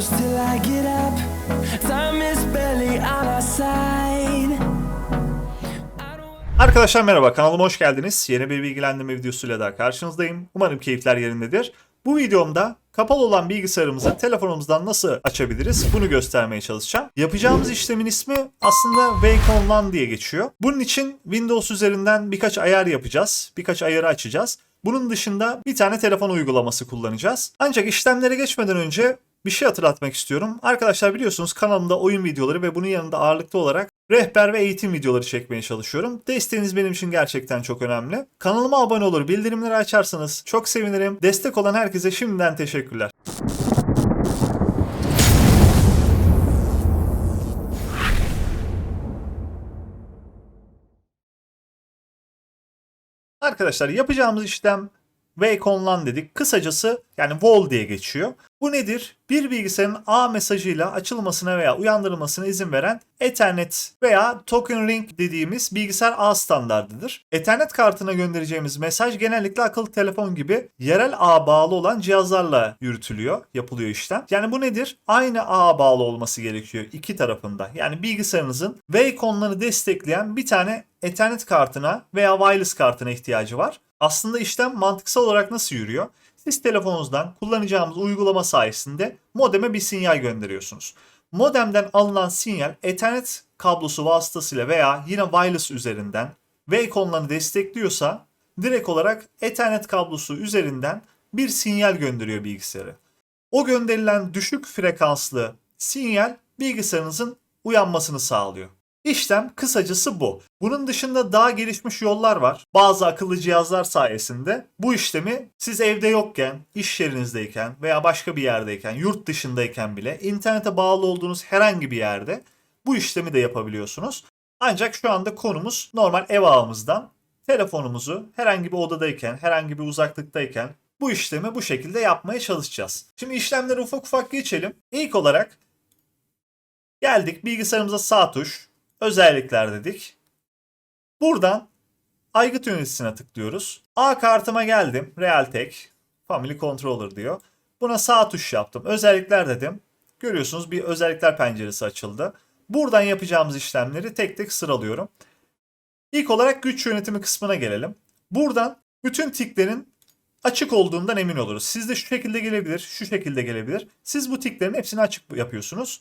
close till I get up. Time is barely on our side. Arkadaşlar merhaba kanalıma hoş geldiniz. Yeni bir bilgilendirme videosuyla daha karşınızdayım. Umarım keyifler yerindedir. Bu videomda kapalı olan bilgisayarımızı telefonumuzdan nasıl açabiliriz bunu göstermeye çalışacağım. Yapacağımız işlemin ismi aslında Wake On LAN diye geçiyor. Bunun için Windows üzerinden birkaç ayar yapacağız. Birkaç ayarı açacağız. Bunun dışında bir tane telefon uygulaması kullanacağız. Ancak işlemlere geçmeden önce bir şey hatırlatmak istiyorum. Arkadaşlar biliyorsunuz kanalımda oyun videoları ve bunun yanında ağırlıklı olarak rehber ve eğitim videoları çekmeye çalışıyorum. Desteğiniz benim için gerçekten çok önemli. Kanalıma abone olur, bildirimleri açarsanız çok sevinirim. Destek olan herkese şimdiden teşekkürler. Arkadaşlar yapacağımız işlem Wake On LAN dedik. Kısacası yani WAL diye geçiyor. Bu nedir? Bir bilgisayarın A mesajıyla açılmasına veya uyandırılmasına izin veren Ethernet veya Token Ring dediğimiz bilgisayar ağ standardıdır. Ethernet kartına göndereceğimiz mesaj genellikle akıllı telefon gibi yerel ağ bağlı olan cihazlarla yürütülüyor, yapılıyor işlem. Yani bu nedir? Aynı ağa bağlı olması gerekiyor iki tarafında. Yani bilgisayarınızın Wake On'ları destekleyen bir tane Ethernet kartına veya wireless kartına ihtiyacı var. Aslında işlem mantıksal olarak nasıl yürüyor? Siz telefonunuzdan kullanacağımız uygulama sayesinde modeme bir sinyal gönderiyorsunuz. Modemden alınan sinyal Ethernet kablosu vasıtasıyla veya yine wireless üzerinden Wacom'larını destekliyorsa direkt olarak Ethernet kablosu üzerinden bir sinyal gönderiyor bilgisayarı. O gönderilen düşük frekanslı sinyal bilgisayarınızın uyanmasını sağlıyor. İşlem kısacası bu. Bunun dışında daha gelişmiş yollar var. Bazı akıllı cihazlar sayesinde bu işlemi siz evde yokken, iş yerinizdeyken veya başka bir yerdeyken, yurt dışındayken bile internete bağlı olduğunuz herhangi bir yerde bu işlemi de yapabiliyorsunuz. Ancak şu anda konumuz normal ev ağımızdan telefonumuzu herhangi bir odadayken, herhangi bir uzaklıktayken bu işlemi bu şekilde yapmaya çalışacağız. Şimdi işlemleri ufak ufak geçelim. İlk olarak geldik bilgisayarımıza sağ tuş, özellikler dedik. Buradan aygıt yöneticisine tıklıyoruz. A kartıma geldim. Realtek Family Controller diyor. Buna sağ tuş yaptım. Özellikler dedim. Görüyorsunuz bir özellikler penceresi açıldı. Buradan yapacağımız işlemleri tek tek sıralıyorum. İlk olarak güç yönetimi kısmına gelelim. Buradan bütün tiklerin açık olduğundan emin oluruz. Sizde şu şekilde gelebilir, şu şekilde gelebilir. Siz bu tiklerin hepsini açık yapıyorsunuz.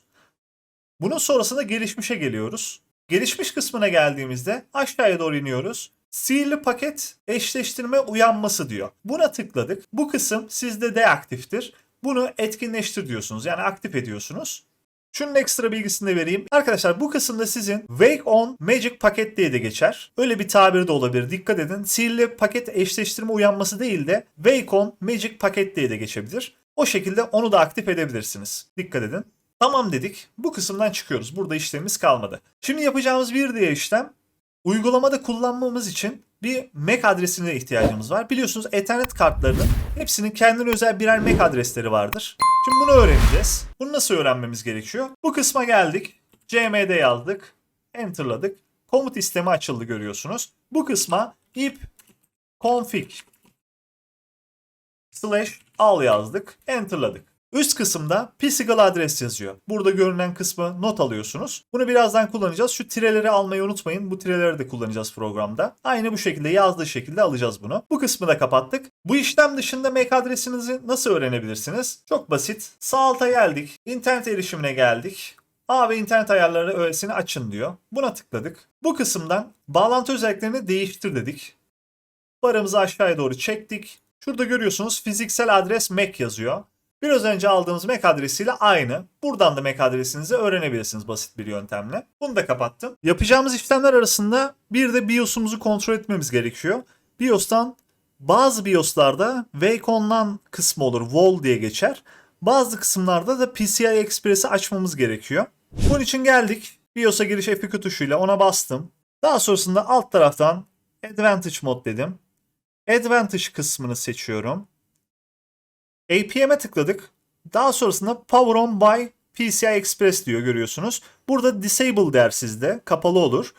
Bunun sonrasında gelişmişe geliyoruz. Gelişmiş kısmına geldiğimizde aşağıya doğru iniyoruz. Sihirli paket eşleştirme uyanması diyor. Buna tıkladık. Bu kısım sizde deaktiftir. Bunu etkinleştir diyorsunuz. Yani aktif ediyorsunuz. Şunun ekstra bilgisini de vereyim. Arkadaşlar bu kısımda sizin Wake On Magic Paket diye de geçer. Öyle bir tabir de olabilir. Dikkat edin. Sihirli paket eşleştirme uyanması değil de Wake On Magic Paket diye de geçebilir. O şekilde onu da aktif edebilirsiniz. Dikkat edin. Tamam dedik. Bu kısımdan çıkıyoruz. Burada işlemimiz kalmadı. Şimdi yapacağımız bir diğer işlem uygulamada kullanmamız için bir MAC adresine ihtiyacımız var. Biliyorsunuz Ethernet kartlarının hepsinin kendine özel birer MAC adresleri vardır. Şimdi bunu öğreneceğiz. Bunu nasıl öğrenmemiz gerekiyor? Bu kısma geldik. CMD yazdık. Enter'ladık. Komut istemi açıldı görüyorsunuz. Bu kısma ip config slash al yazdık. Enter'ladık. Üst kısımda physical adres yazıyor. Burada görünen kısmı not alıyorsunuz. Bunu birazdan kullanacağız. Şu tireleri almayı unutmayın. Bu tireleri de kullanacağız programda. Aynı bu şekilde yazdığı şekilde alacağız bunu. Bu kısmı da kapattık. Bu işlem dışında MAC adresinizi nasıl öğrenebilirsiniz? Çok basit. Sağ alta geldik. İnternet erişimine geldik. A ve internet ayarları öğesini açın diyor. Buna tıkladık. Bu kısımdan bağlantı özelliklerini değiştir dedik. Barımızı aşağıya doğru çektik. Şurada görüyorsunuz fiziksel adres MAC yazıyor. Biraz önce aldığımız MAC adresiyle aynı. Buradan da MAC adresinizi öğrenebilirsiniz basit bir yöntemle. Bunu da kapattım. Yapacağımız işlemler arasında bir de BIOS'umuzu kontrol etmemiz gerekiyor. BIOS'tan bazı BIOS'larda Wake On'dan kısmı olur. WAL diye geçer. Bazı kısımlarda da PCI Express'i açmamız gerekiyor. Bunun için geldik. BIOS'a giriş F2 tuşuyla ona bastım. Daha sonrasında alt taraftan Advantage Mode dedim. Advantage kısmını seçiyorum. APM'e tıkladık. Daha sonrasında Power On by PCI Express diyor görüyorsunuz. Burada Disable der sizde. Kapalı olur.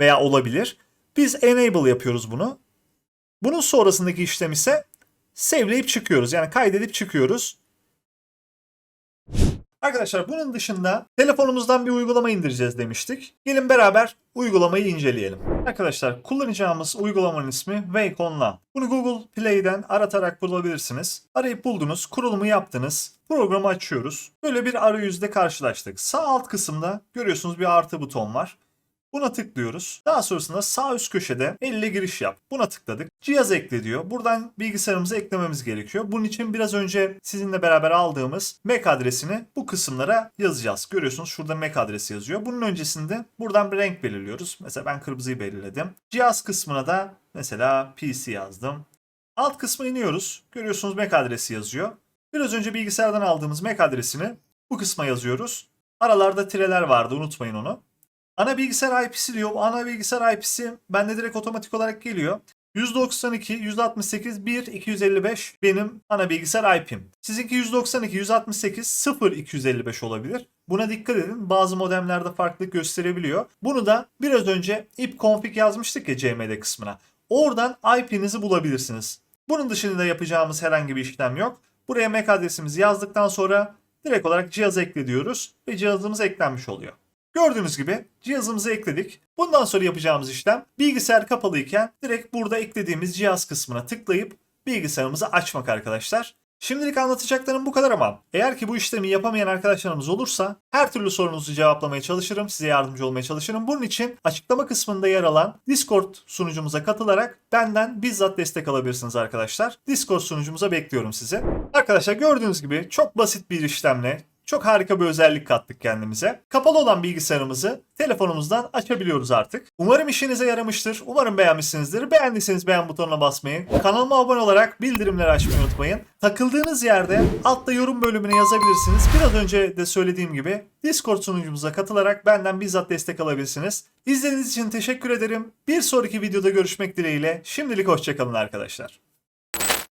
Veya olabilir. Biz Enable yapıyoruz bunu. Bunun sonrasındaki işlem ise save'leyip çıkıyoruz. Yani kaydedip çıkıyoruz. Arkadaşlar bunun dışında telefonumuzdan bir uygulama indireceğiz demiştik. Gelin beraber uygulamayı inceleyelim. Arkadaşlar kullanacağımız uygulamanın ismi Wake Online. Bunu Google Play'den aratarak bulabilirsiniz. Arayıp buldunuz, kurulumu yaptınız. Programı açıyoruz. Böyle bir arayüzde karşılaştık. Sağ alt kısımda görüyorsunuz bir artı buton var. Buna tıklıyoruz. Daha sonrasında sağ üst köşede elle giriş yap. Buna tıkladık. Cihaz ekle diyor. Buradan bilgisayarımıza eklememiz gerekiyor. Bunun için biraz önce sizinle beraber aldığımız MAC adresini bu kısımlara yazacağız. Görüyorsunuz şurada MAC adresi yazıyor. Bunun öncesinde buradan bir renk belirliyoruz. Mesela ben kırmızıyı belirledim. Cihaz kısmına da mesela PC yazdım. Alt kısma iniyoruz. Görüyorsunuz MAC adresi yazıyor. Biraz önce bilgisayardan aldığımız MAC adresini bu kısma yazıyoruz. Aralarda tireler vardı unutmayın onu. Ana bilgisayar IP'si diyor. Ana bilgisayar IP'si bende direkt otomatik olarak geliyor. 192, 168, 1, 255 benim ana bilgisayar IP'm. Sizinki 192, 168, 0, 255 olabilir. Buna dikkat edin. Bazı modemlerde farklılık gösterebiliyor. Bunu da biraz önce ipconfig yazmıştık ya CMD kısmına. Oradan IP'nizi bulabilirsiniz. Bunun dışında yapacağımız herhangi bir işlem yok. Buraya MAC adresimizi yazdıktan sonra direkt olarak cihaza ekle diyoruz ve cihazımız eklenmiş oluyor. Gördüğünüz gibi cihazımızı ekledik. Bundan sonra yapacağımız işlem bilgisayar kapalıyken direkt burada eklediğimiz cihaz kısmına tıklayıp bilgisayarımızı açmak arkadaşlar. Şimdilik anlatacaklarım bu kadar ama eğer ki bu işlemi yapamayan arkadaşlarımız olursa her türlü sorunuzu cevaplamaya çalışırım, size yardımcı olmaya çalışırım. Bunun için açıklama kısmında yer alan Discord sunucumuza katılarak benden bizzat destek alabilirsiniz arkadaşlar. Discord sunucumuza bekliyorum sizi. Arkadaşlar gördüğünüz gibi çok basit bir işlemle çok harika bir özellik kattık kendimize. Kapalı olan bilgisayarımızı telefonumuzdan açabiliyoruz artık. Umarım işinize yaramıştır. Umarım beğenmişsinizdir. Beğendiyseniz beğen butonuna basmayı, kanalıma abone olarak bildirimleri açmayı unutmayın. Takıldığınız yerde altta yorum bölümüne yazabilirsiniz. Biraz önce de söylediğim gibi Discord sunucumuza katılarak benden bizzat destek alabilirsiniz. İzlediğiniz için teşekkür ederim. Bir sonraki videoda görüşmek dileğiyle. Şimdilik hoşçakalın arkadaşlar.